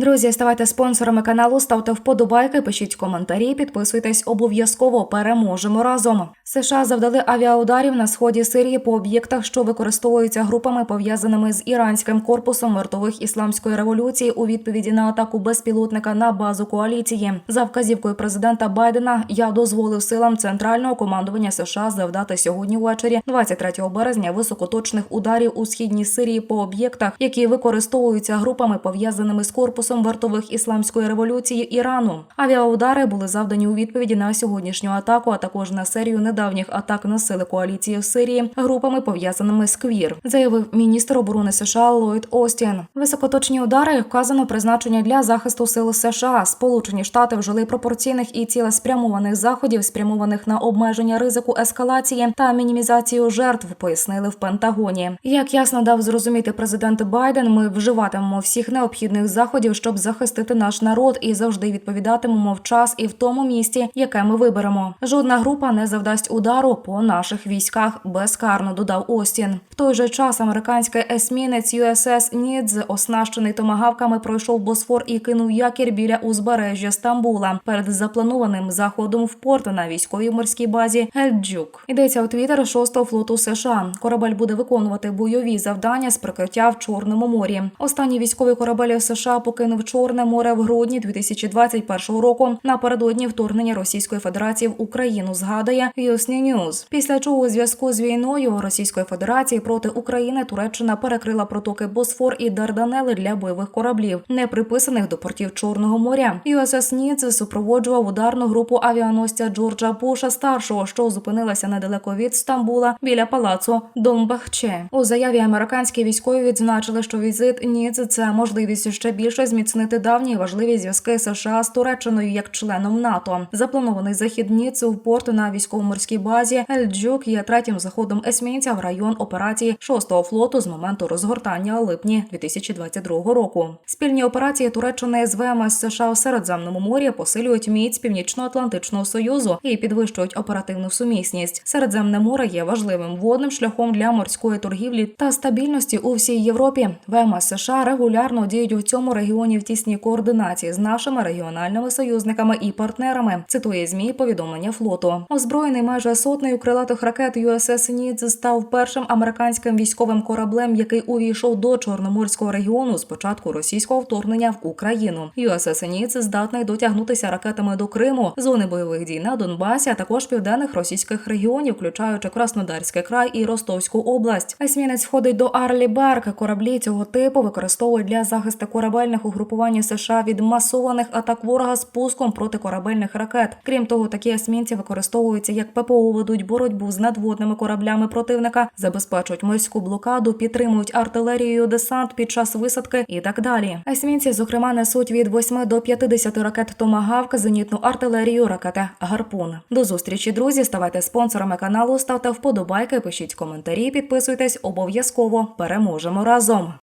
Друзі, ставайте спонсорами каналу, ставте вподобайки, пишіть коментарі, підписуйтесь обов'язково. Переможемо разом. США завдали авіаударів на сході Сирії по об'єктах, що використовуються групами, пов'язаними з іранським корпусом вартових ісламської революції у відповіді на атаку безпілотника на базу коаліції. За вказівкою президента Байдена я дозволив силам центрального командування США завдати сьогодні ввечері, 23 березня, високоточних ударів у східній Сирії по об'єктах, які використовуються групами, пов'язаними з корпусом вартових ісламської революції Ірану. Авіаудари були завдані у відповіді на сьогоднішню атаку, а також на серію недавніх атак на сили коаліції в Сирії групами, пов'язаними з КВІР, заявив міністр оборони США Ллойд Остін. Високоточні удари вказано призначення для захисту сил США. Сполучені Штати вжили пропорційних і цілеспрямованих заходів, спрямованих на обмеження ризику ескалації та мінімізацію жертв, пояснили в Пентагоні. Як ясно дав зрозуміти президент Байден, ми вживатимемо всіх необхідних заходів, щоб захистити наш народ, і завжди відповідатимемо в час і в тому місці, яке ми виберемо. Жодна група не завдасть удару по наших військах безкарно, додав Остін. В той же час американський есмінець USS Нідз, оснащений томагавками, пройшов Босфор і кинув якір біля узбережжя Стамбула перед запланованим заходом в порт на військовій морській базі Гельджук. Йдеться у твіттер 6-го флоту США. Корабель буде виконувати бойові завдання з прикриття в Чорному морі. Останній військовий корабель США покинув Чорне море в грудні 2021 року напередодні вторгнення Російської Федерації в Україну. Згадує Юсні News. Після чого у зв'язку з війною Російської Федерації проти України Туреччина перекрила протоки Босфор і Дарданели для бойових кораблів, не приписаних до портів Чорного моря. USS Нідз супроводжував ударну групу авіаносця Джорджа Буша старшого, що зупинилася недалеко від Стамбула біля палацу Донбахче. У заяві американські військові відзначили, що візит Нідз – це можливість ще більше зміцнити давні важливі зв'язки США з Туреччиною як членом НАТО. Запланований захід Ніц в порт на військово-морській базі Ельджук є третім заходом есмінця в район операції 6-го флоту з моменту розгортання липні 2022 року. Спільні операції Туреччини з ВМС США у Середземному морі посилюють міць Північно-Атлантичного союзу і підвищують оперативну сумісність. Середземне море є важливим водним шляхом для морської торгівлі та стабільності у всій Європі. ВМС США регулярно діють у цьому регіоні в тісній координації з нашими регіональними союзниками і партнерами. Цитує змі повідомлення флоту. Озброєний майже сотнею крилатих ракет USS Нідз став першим американським військовим кораблем, який увійшов до Чорноморського регіону з початку російського вторгнення в Україну. USS Нідз здатний дотягнутися ракетами до Криму, зони бойових дій на Донбасі, а також південних російських регіонів, включаючи Краснодарський край і Ростовську область. Есмінець входить до Арлі Берк. Кораблі цього типу використовують для захисту корабельних угрупувань США від масованих атак ворога з пуском протикорабельних ракет. Крім того, такі есмінці використовуються як ППО ведуть боротьбу з надводними кораблями противника, забезпечують морську блокаду, підтримують артилерію, десант під час висадки і так далі. Есмінці, зокрема, несуть від 8 до 50 ракет Томагавк, зенітну артилерію, ракети Гарпун. До зустрічі, друзі. Ставайте спонсорами каналу, ставте вподобайки, пишіть коментарі, підписуйтесь обов'язково. Переможемо разом.